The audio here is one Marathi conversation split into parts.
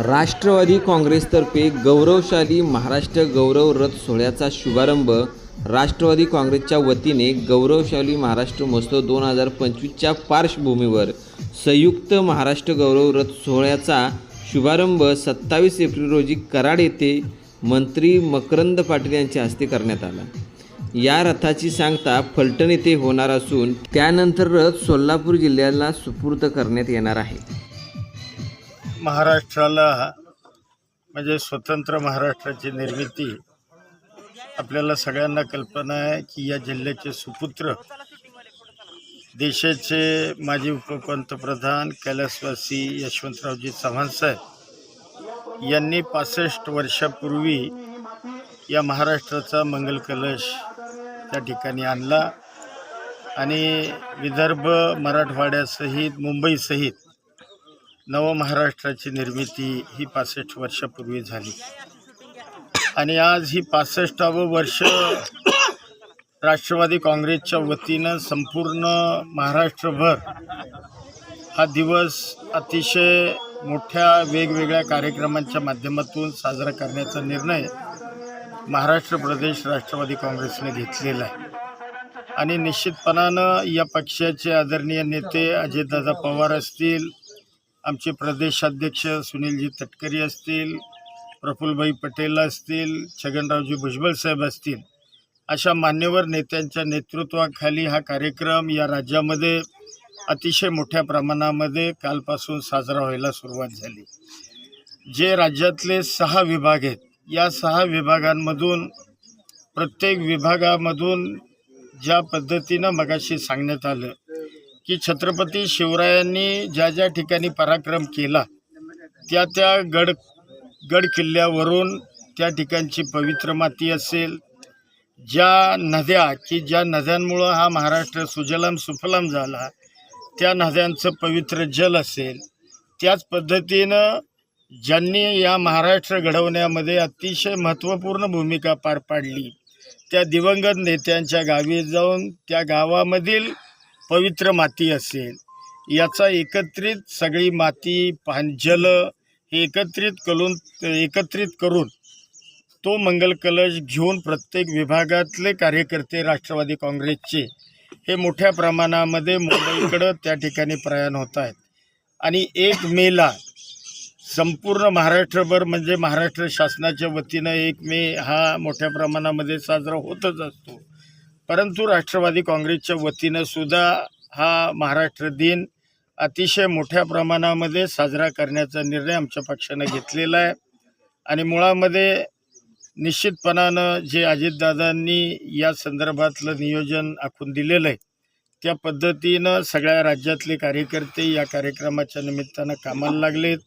राष्ट्रवादी काँग्रेसतर्फे गौरवशाली महाराष्ट्र गौरव रथ सोहळ्याचा शुभारंभ राष्ट्रवादी काँग्रेसच्या वतीने गौरवशाली महाराष्ट्र महोत्सव दोन हजार पंचवीसच्या पार्श्वभूमीवर संयुक्त महाराष्ट्र गौरव रथ सोहळ्याचा शुभारंभ सत्तावीस एप्रिल रोजी कराड येथे मंत्री मकरंद पाटील यांच्या हस्ते करण्यात आला. या रथाची सांगता फलटण येथे होणार असून त्यानंतर रथ सोलापूर जिल्ह्याला सुपूर्द करण्यात येणार आहे. महाराष्ट्राला म्हणजे स्वतंत्र महाराष्ट्राची निर्मिती आपल्याला सगळ्यांना कल्पना आहे की या जिल्ह्याचे सुपुत्र देशाचे माजी उपपंतप्रधान कैलासवासी यशवंतरावजी चव्हाणसाहेब यांनी पासष्ट वर्षापूर्वी या महाराष्ट्राचा मंगल कलश त्या ठिकाणी आणला आणि विदर्भ मराठवाड्यासहित मुंबईसहित नवमहाराष्ट्राची निर्मिती ही पासष्ट वर्षापूर्वी झाली. आणि आज ही पासष्टावं वर्ष राष्ट्रवादी काँग्रेसच्या वतीनं संपूर्ण महाराष्ट्रभर हा दिवस अतिशय मोठ्या वेगवेगळ्या कार्यक्रमांच्या माध्यमातून साजरा करण्याचा निर्णय महाराष्ट्र प्रदेश राष्ट्रवादी काँग्रेसने घेतलेला आहे. आणि निश्चितपणानं या पक्षाचे आदरणीय नेते अजितदादा पवार असतील आमचे प्रदेशाध्यक्ष सुनीलजी तटकरी असतील प्रफुल्लभाई पटेल असतील छगनरावजी भुजबळ साहेब असतील अशा मान्यवर नेत्यांच्या नेतृत्वाखाली हा कार्यक्रम या राज्यामध्ये अतिशय मोठ्या प्रमाणामध्ये कालपासून साजरा व्हायला सुरुवात झाली. जे राज्यातले सहा विभाग आहेत या सहा विभागांमधून प्रत्येक विभागामधून ज्या पद्धतीनं मगाशी सांगण्यात आलं की छत्रपती शिवरायांनी ज्या ज्या ठिकाणी पराक्रम केला त्या त्या गड गड किल्ल्यावरून त्या ठिकाणची पवित्र माती असेल. ज्या नद्या की ज्या नद्यांमुळं हा महाराष्ट्र सुजलाम सुफलाम झाला त्या नद्यांचं पवित्र जल असेल. त्याच पद्धतीनं ज्यांनी या महाराष्ट्र घडवण्यामध्ये अतिशय महत्त्वपूर्ण भूमिका पार पाडली त्या दिवंगत नेत्यांच्या गावी जाऊन त्या गावामधील पवित्र माती असेल. याचा एकत्रित सगळी माती पान जल हे एकत्रित करून एकत्रित करून तो मंगल कलश घेऊन प्रत्येक विभागातले कार्यकर्ते राष्ट्रवादी काँग्रेसचे हे मोठ्या प्रमाणामध्ये मुंबईकडं त्या ठिकाणी प्रयाण होत आहेत. आणि एक मेला संपूर्ण महाराष्ट्रभर म्हणजे महाराष्ट्र शासनाच्या वतीनं एक मे हा मोठ्या प्रमाणामध्ये साजरा होतच असतो. परंतु राष्ट्रवादी काँग्रेसच्या वतीनं सुद्धा हा महाराष्ट्र दिन अतिशय मोठ्या प्रमाणामध्ये साजरा करण्याचा निर्णय आमच्या पक्षानं घेतलेला आहे. आणि मुळामध्ये निश्चितपणानं जे अजितदादांनी या संदर्भातलं नियोजन आखून दिलेलं आहे त्या पद्धतीनं सगळ्या राज्यातले कार्यकर्ते या कार्यक्रमाच्या निमित्तानं कामाला लागलेत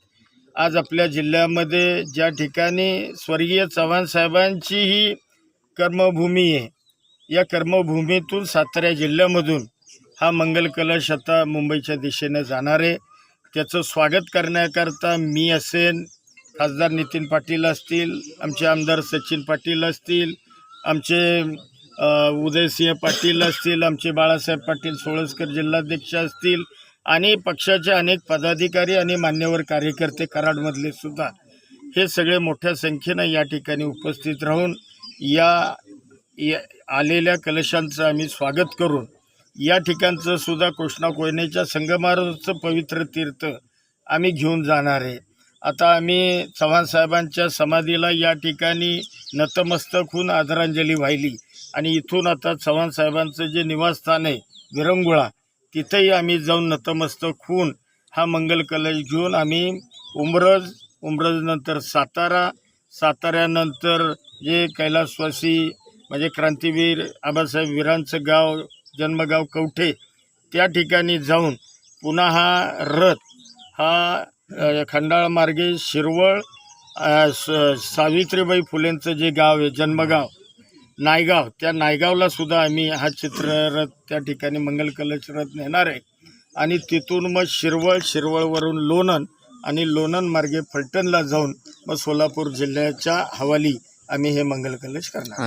आज आपल्या जिल्ह्यामध्ये ज्या ठिकाणी स्वर्गीय चव्हाण साहेबांची ही कर्मभूमी आहे या कर्मभूमीतून सातारा जिल्ह्यामधून हा मंगल कलश आता मुंबईच्या दिशेनं जाणार आहे. त्याचं स्वागत करण्याकरता मी असेन खासदार नितीन पाटील असतील आमचे आमदार सचिन पाटील असतील आमचे उदयसिंह पाटील असतील आमचे बाळासाहेब पाटील सोळसकर जिल्हाध्यक्ष असतील आणि पक्षाचे अनेक पदाधिकारी आणि मान्यवर कार्यकर्ते कराडमधले सुद्धा. हे सगळे मोठ्या संख्येनं या ठिकाणी उपस्थित राहून या या आलेल्या कलशांचं आम्ही स्वागत करून या ठिकाणचं सुद्धा कृष्णा कोयनेच्या संगमारचं पवित्र तीर्थ आम्ही घेऊन जाणार आहे. आता आम्ही चव्हाण साहेबांच्या समाधीला या ठिकाणी नतमस्तक होऊन आदरांजली वाहिली आणि इथून आता चव्हाण साहेबांचं जे निवासस्थान आहे विरंगुळा तिथेही आम्ही जाऊन नतमस्तक होऊन हा मंगल कलश घेऊन आम्ही उमरज उमरजनंतर सातारा साताऱ्यानंतर जे कैलासवासी म्हणजे क्रांतीवीर आबासाहेब वीरांचं गाव जन्मगाव कवठे त्या ठिकाणी जाऊन पुन्हा हा रथ हा खंडाळमार्गे खंडाळ मार्गे शिरवळ स- सावित्रीबाई फुलेंचं जे गाव आहे जन्मगाव नायगाव त्या नायगावला सुद्धा आम्ही हा चित्ररथ त्या ठिकाणी मंगल कलश रथ नेणार आहे. आणि तिथून मग शिरवळ शिरवळवरून लोणन आणि लोणन मार्गे फलटणला जाऊन मग सोलापूर जिल्ह्याच्या हवाली आम्ही हे मंगल कलश करणार